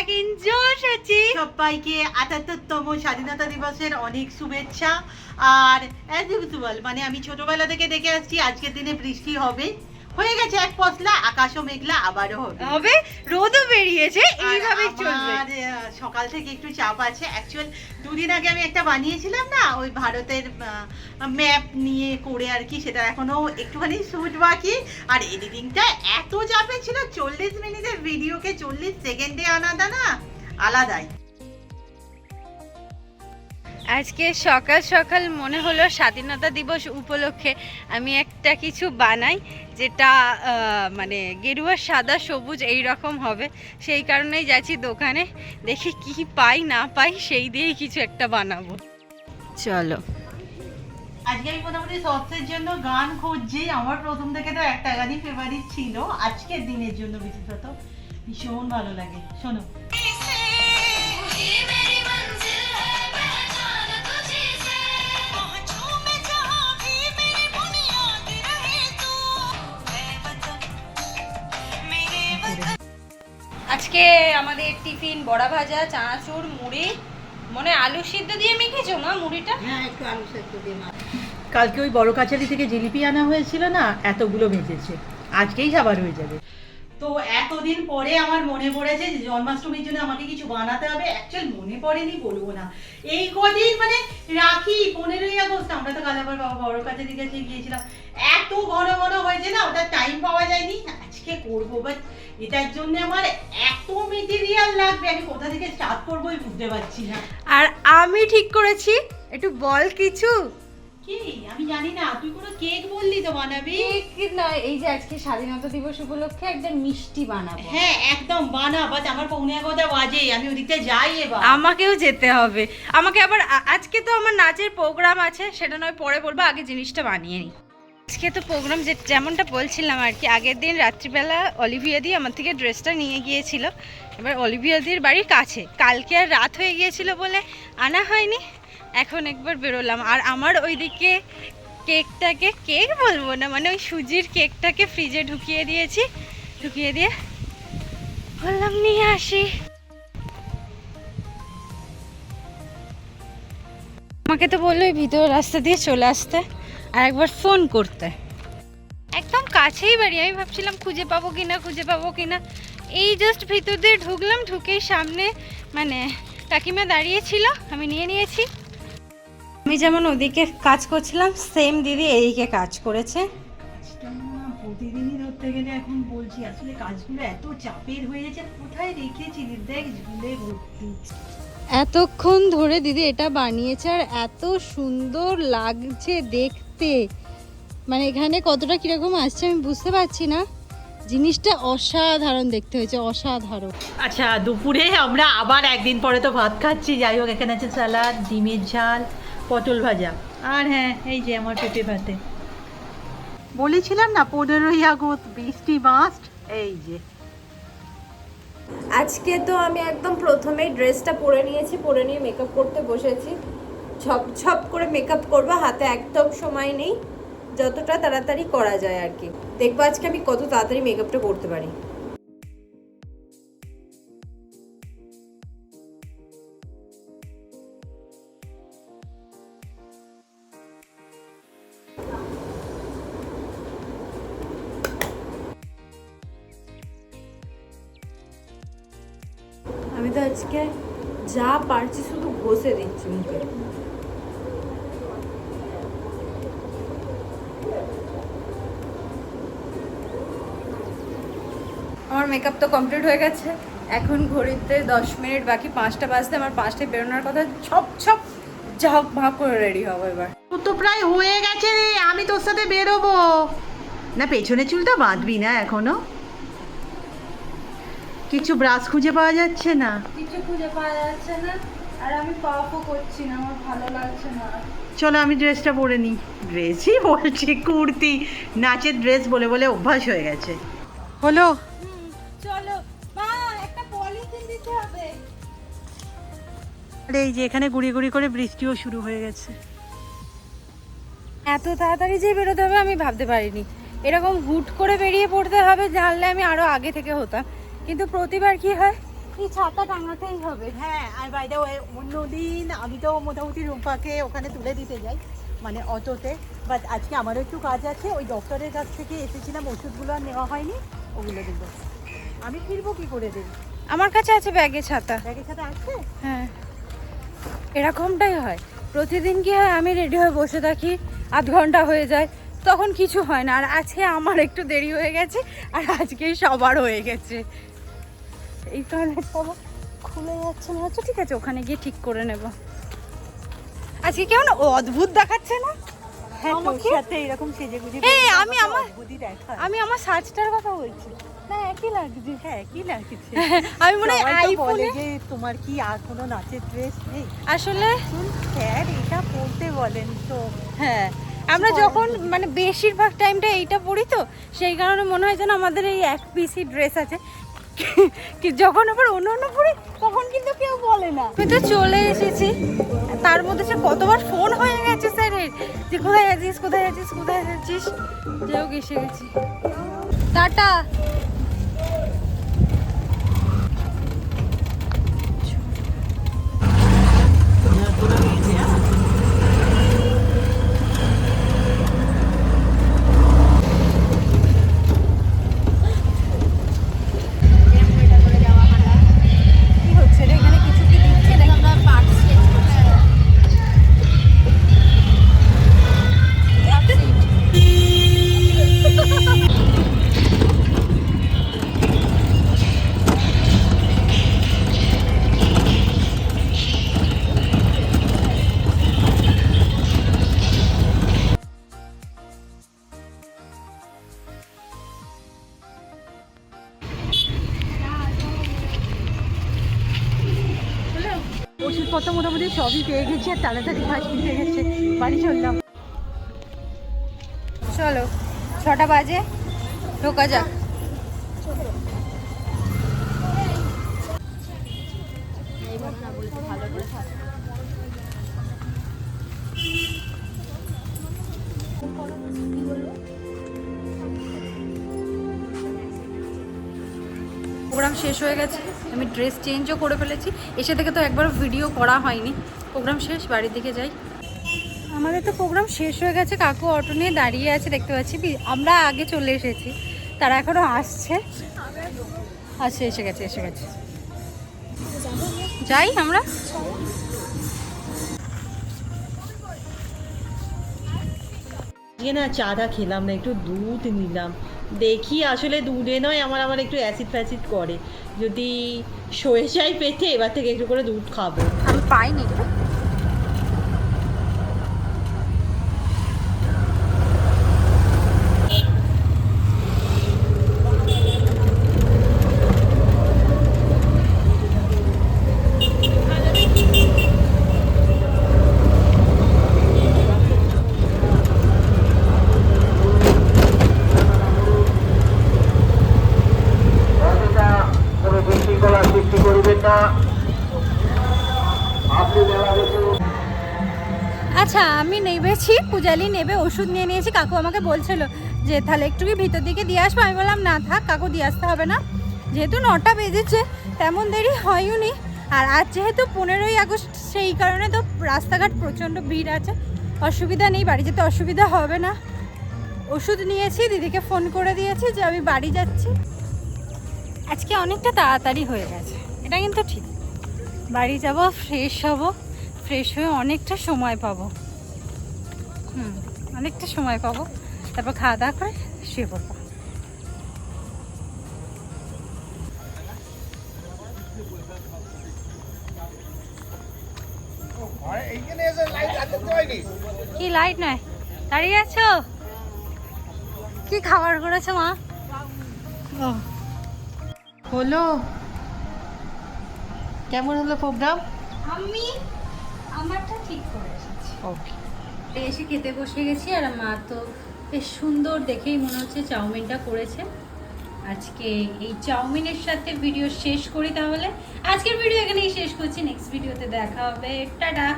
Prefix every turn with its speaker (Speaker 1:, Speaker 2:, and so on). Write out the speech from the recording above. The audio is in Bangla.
Speaker 1: আছি।
Speaker 2: সবাইকে আটাত্তরতম স্বাধীনতা দিবসের অনেক শুভেচ্ছা। আর অ্যাজ ইউজুয়াল মানে আমি ছোটবেলা থেকে দেখে আসছি, আজকের দিনে বৃষ্টি হবে। হয়ে গেছে এক পশলা আকাশও মেঘলা আবারও হবে।
Speaker 1: হবে রোদও বেরিয়েছে এইভাবে চলবে।
Speaker 2: সকাল থেকে একটু চাপ আছে। অ্যাকচুয়াল দুদিন আগে আমি একটা বানিয়েছিলাম না ওই ভারতের ম্যাপ নিয়ে করে আর কি সেটা এখনও একটুখানি শুট বাকি। আর এডিটিংটা এত চাপে ছিল চল্লিশ মিনিটের ভিডিওকে চল্লিশ সেকেন্ডে আনাটা না আলাদাই।
Speaker 1: আজকে সকাল সকাল মনে হলো স্বাধীনতা দিবস উপলক্ষে আমি একটা কিছু বানাই যেটা মানে গেরুয়া সাদা সবুজ এই রকম হবে। সেই কারণেই যাচ্ছি দোকানে। দেখি কি পাই, না পাই, সেই দিয়েই কিছু একটা বানাবো। চলো।
Speaker 2: আজকে আমি মোটামুটি শর্টসের জন্য গান খুঁজছি। আমার প্রথম থেকে তো একটা গানই ফেভারিট ছিল। আজকের দিনের জন্য বিশেষত। ভীষণ ভালো লাগে। শোনো।
Speaker 1: আজকে আমাদের টিফিন, বড়া ভাজা, চানাচুর, মুড়ি। মনে আলু সিদ্ধ দিয়ে মেখেছো না মুড়িটা?
Speaker 2: হ্যাঁ একটু আলু সিদ্ধ দিয়ে কালকে ওই বড় কাছারি থেকে জিলিপি আনা হয়েছিল না, এতগুলো মেখেছে। আজকেই খাবার হয়ে যাবে। তো এতদিন পরে আমার মনে পড়েছে যে জন্মাষ্টমীর জন্য আমাকে কিছু বানাতে হবে। অ্যাকচুয়াল মনে পড়েনি, বলব না। এই কদিন মানে রাখি, পনেরোই আগস্ট, আমরা তো কাল আবার বাবা বড় কাছারি কাছে গিয়েছিলাম। এত ঘন ঘন হয়েছে না, ওটা টাইম পাওয়া যায়নি। আজকে করব বাট এটার জন্য আমার এত মেটেরিয়াল লাগবে, আমি কোথা থেকে স্টার্ট করবোই বুঝতে পারছি না।
Speaker 1: আর আমি ঠিক করেছি, একটু বল কিছু।
Speaker 2: কি? আমি জানি না। তুই কোনো কেক বললি তো বানাবি?
Speaker 1: কেক না এই যে আজকে স্বাধীনতা দিবস উপলক্ষে একটা মিষ্টি বানাবো।
Speaker 2: হ্যাঁ একদম বানা বাট আমার পৌনে এগারোটা বাজে আমি ওদিকটা যাই এবার।
Speaker 1: আমাকেও যেতে হবে। আমাকে আবার আজকে তো আমার নাচের প্রোগ্রাম আছে সেটা নয় পরে বলব আগে জিনিসটা বানিয়ে নিই। আজকে তো প্রোগ্রাম যে যেমনটা বলছিলাম আর কি আগের দিন রাত্রিবেলা অলিভিয়া দি আমার থেকে ড্রেসটা নিয়ে গিয়েছিল। এবার অলিভিয়া দির বাড়ির কাছে। কালকে আর রাত হয়ে গিয়েছিল বলে আনা হয়নি। এখন একবার বেরোলাম। আর আমার ওইদিকে কেকটাকে, কেক বলব না মানে ওই সুজির কেকটাকে ফ্রিজে ঢুকিয়ে দিয়েছি। ঢুকিয়ে দিয়ে বললাম, নিয়ে আসি। আমাকে তো বলল, ওই ভিতর রাস্তা দিয়ে চলে আসতে আর একবার ফোন করতে। একদম কাছেই বাড়ি। আমি ভাবছিলাম, খুঁজে পাবো কিনা, খুঁজে পাবো কিনা? এই জাস্ট ভিতর দিয়ে ঢুকলাম, ঢুকেই সামনে মানে কাকিমা দাঁড়িয়েছিল আমি নিয়ে নিয়েছি। আমি যেমন ওদিকে কাজ করছিলাম সেম দিদি এইদিকে কাজ করেছে।
Speaker 2: প্রতিদিনই ধরতে গেলে এখন বলছি আসলে কাজগুলো এত চাপের হয়ে যাচ্ছে কোথায় রেখেছি দেখ ঝুলে ভর্তি।
Speaker 1: এতক্ষণ ধরে দিদি এটা বানিয়েছে আর এত সুন্দর লাগছে দেখতে। মানে এখানে কতটা কীরকম আসছে আমি বুঝতে পারছি না। জিনিসটা অসাধারণ দেখতে হয়েছে অসাধারণ।
Speaker 2: আচ্ছা দুপুরে আমরা আবার একদিন পরে তো ভাত খাচ্ছি। যাই হোক এখানে আছে স্যালাড ডিমের ঝাল পটল ভাজা। আর হ্যাঁ এই যে আমার পেঁপে ভাতে। বলেছিলাম না পনেরোই আগস্ট বৃষ্টি মাস্ট এই যে।
Speaker 3: আজকে তো আমি একদম প্রথমেই ড্রেসটা পরে নিয়েছি পরে নিয়ে মেকআপ করতে বসেছি। ছপ ছপ করে মেকআপ করব হাতে একদম সময় নেই। যতটা তাড়াতাড়ি করা যায় আর কি। দেখব আজকে আমি কত তাড়াতাড়ি মেকআপটা করতে পারি। আমি তো আজকে যা পারছি শুধু ঘষে দিচ্ছি মুখে। আমার মেকআপ তো কমপ্লিট হয়ে গেছে। এখন ঘড়িতে দশ মিনিট বাকি পাঁচটা বাজতে আমার পাঁচটায় বেরোনোর কথা। ছপ ছপ ঝক ভাগ করে রেডি হব এবার।
Speaker 2: তোর তো প্রায় হয়ে গেছে রে আমি তোর সাথে বেরোবো। না পেছনে চুলটা বাঁধবি না এখনও? কিছু ব্রাশ খুঁজে পাওয়া যাচ্ছে না?
Speaker 1: কিছু খুঁজে পাওয়া যাচ্ছে না। আর আমি পাপও করছি না আমার ভালো লাগছে না।
Speaker 2: চলো আমি ড্রেসটা পরে নিই। ড্রেসই বলছি কুর্তি নাচের ড্রেস বলে বলে অভ্যাস হয়ে গেছে। হলো?
Speaker 1: চলো। মা একটা পলিথিন দিতে হবে।
Speaker 2: আরে এই যে এখানে গুড়ি গুড়ি করে বৃষ্টিও শুরু হয়ে গেছে।
Speaker 1: এত তাড়াতাড়ি যে বেরোতে হবে আমি ভাবতে পারিনি। এরকম হুট করে বেরিয়ে পড়তে হবে জানলে আমি আরও আগে থেকে হতাম। কিন্তু প্রতিবার কি হয়? এই ছাতা টাঙাতেই হবে।
Speaker 2: হ্যাঁ আর বাইরে অন্যদিন আমি তো মোটামুটি রুম্পাকে ওখানে তুলে দিতে যাই মানে অটোতে। বাট আজকে আমারও একটু কাজ আছে ওই ডক্টরের কাছ থেকে এসেছিলাম ওষুধগুলো আর নেওয়া হয়নি ওগুলো দেবো। আমি ফিরবো কি করে দেবো?
Speaker 1: আমার কাছে আছে ব্যাগে ছাতা।
Speaker 2: ব্যাগের সাথে আছে?
Speaker 1: হ্যাঁ। এরকমটাই হয়। প্রতিদিন কি হয় আমি রেডি হয়ে বসে থাকি আধ ঘণ্টা হয়ে যায় তখন কিছু হয় না। আর আজকে আমার একটু দেরি হয়ে গেছে আর আজকেই সবার হয়ে গেছে। এই বাবা খুলে যাচ্ছে না আচ্ছা ঠিক আছে ওখানে গিয়ে ঠিক করে নেব। আজকে কেমন অদ্ভুত দেখাচ্ছে না?
Speaker 2: হ্যাঁ
Speaker 1: এই, আমি আমার- আমি আমার সাজটার কথা বলছি।
Speaker 2: হ্যাঁ
Speaker 1: আমি মনে হয় আইফোনে
Speaker 2: তোমার কি আর কোনো নাচের ড্রেস নেই?
Speaker 1: আসলে
Speaker 2: স্যার এটা বলেন তো।
Speaker 1: হ্যাঁ আমরা যখন মানে বেশিরভাগ টাইমটা এইটা পড়ি তো সেই কারণে মনে হয় যেন আমাদের এই এক পিসি ড্রেস আছে। কি যখন আবার অন্য অন্য পড়ি তখন কিন্তু কেউ বলে না। আমি তো চলে এসেছি। তার মধ্যে সে কতবার ফোন হয়ে গেছে স্যারের যে কোথায় আছিস কোথায় আছিস কোথায় আছিস? যেও এসে গেছি। টাটা।
Speaker 2: সবই পেয়ে গেছি, আর তাড়াতাড়ি কাজ মিটে গেছে। বাড়ি চললাম।
Speaker 1: চলো, ছটা বাজে, ঢোকা যাক। প্রোগ্রাম শেষ হয়ে গেছে, আমি ড্রেস চেঞ্জও করে ফেলেছি। এসে থেকে তো একবার ভিডিও করা হয়নি। প্রোগ্রাম শেষ, বাড়ির দিকে যাই। আমাদের তো প্রোগ্রাম শেষ হয়ে গেছে, কাকু অটো নিয়ে দাঁড়িয়ে আছে, দেখতে পাচ্ছি। আমরা আগে চলে এসেছি, তারা এখনও আসছে। আচ্ছা এসে গেছে এসে গেছে। যাই আমরা।
Speaker 2: না চাটা খেলাম না, একটু দুধ নিলাম। দেখি, আসলে দূরে নয়, আমার আমার একটু অ্যাসিড ফ্যাসিড করে। যদি সয়ে যায় পেটে, এবার থেকে একটু করে দুধ খাব।
Speaker 1: আমি পাইনি তো
Speaker 4: অযথা কোনো বিশৃঙ্খলা সৃষ্টি করিবেন না আপনি মেলা বসে
Speaker 1: আচ্ছা আমি নেবেছি পূজালি নেবে, ওষুধ নিয়ে নিয়েছি, কাকু আমাকে বলছিল যে, তাহলে একটু কি ভিতর দিকে দিয়ে আসব। আমি বললাম, না থাক, কাকু দিয়ে আসতে হবে না। যেহেতু নটা বেজেছে, তেমন দেরি হয়নি। আর আজ যেহেতু পনেরোই আগস্ট, সেই কারণে তো রাস্তাঘাট প্রচণ্ড ভিড় আছে। অসুবিধা নেই, বাড়ি যেতে অসুবিধা হবে না। ওষুধ নিয়েছি, দিদিকে ফোন করে দিয়েছি যে, আমি বাড়ি যাচ্ছি। আজকে অনেকটা তাড়াতাড়ি হয়ে গেছে, এটা কিন্তু ঠিক। বাড়ি যাব, ফ্রেশ হব, ফ্রেশ হয়ে অনেকটা সময় পাবো। হুম অনেকটা সময় পাবো। তারপর খাওয়া দাওয়া করে শুয়ে পড়ব। কি লাইট নয় দাঁড়িয়ে আছো? কি খাবার করেছ মা?
Speaker 2: ও হলো। কেমন হলো প্রোগ্রাম?
Speaker 1: আমি আমারটা ঠিক করে এসেছি।
Speaker 2: ওকে
Speaker 1: এসে খেতে বসে গেছি আর মা তো বেশ সুন্দর দেখেই মনে হচ্ছে চাউমিনটা করেছে। আজকে এই চাউমিনের সাথে ভিডিও শেষ করি তাহলে। আজকের ভিডিও এখানেই শেষ করছি। নেক্সট ভিডিওতে দেখা হবে। টাটা!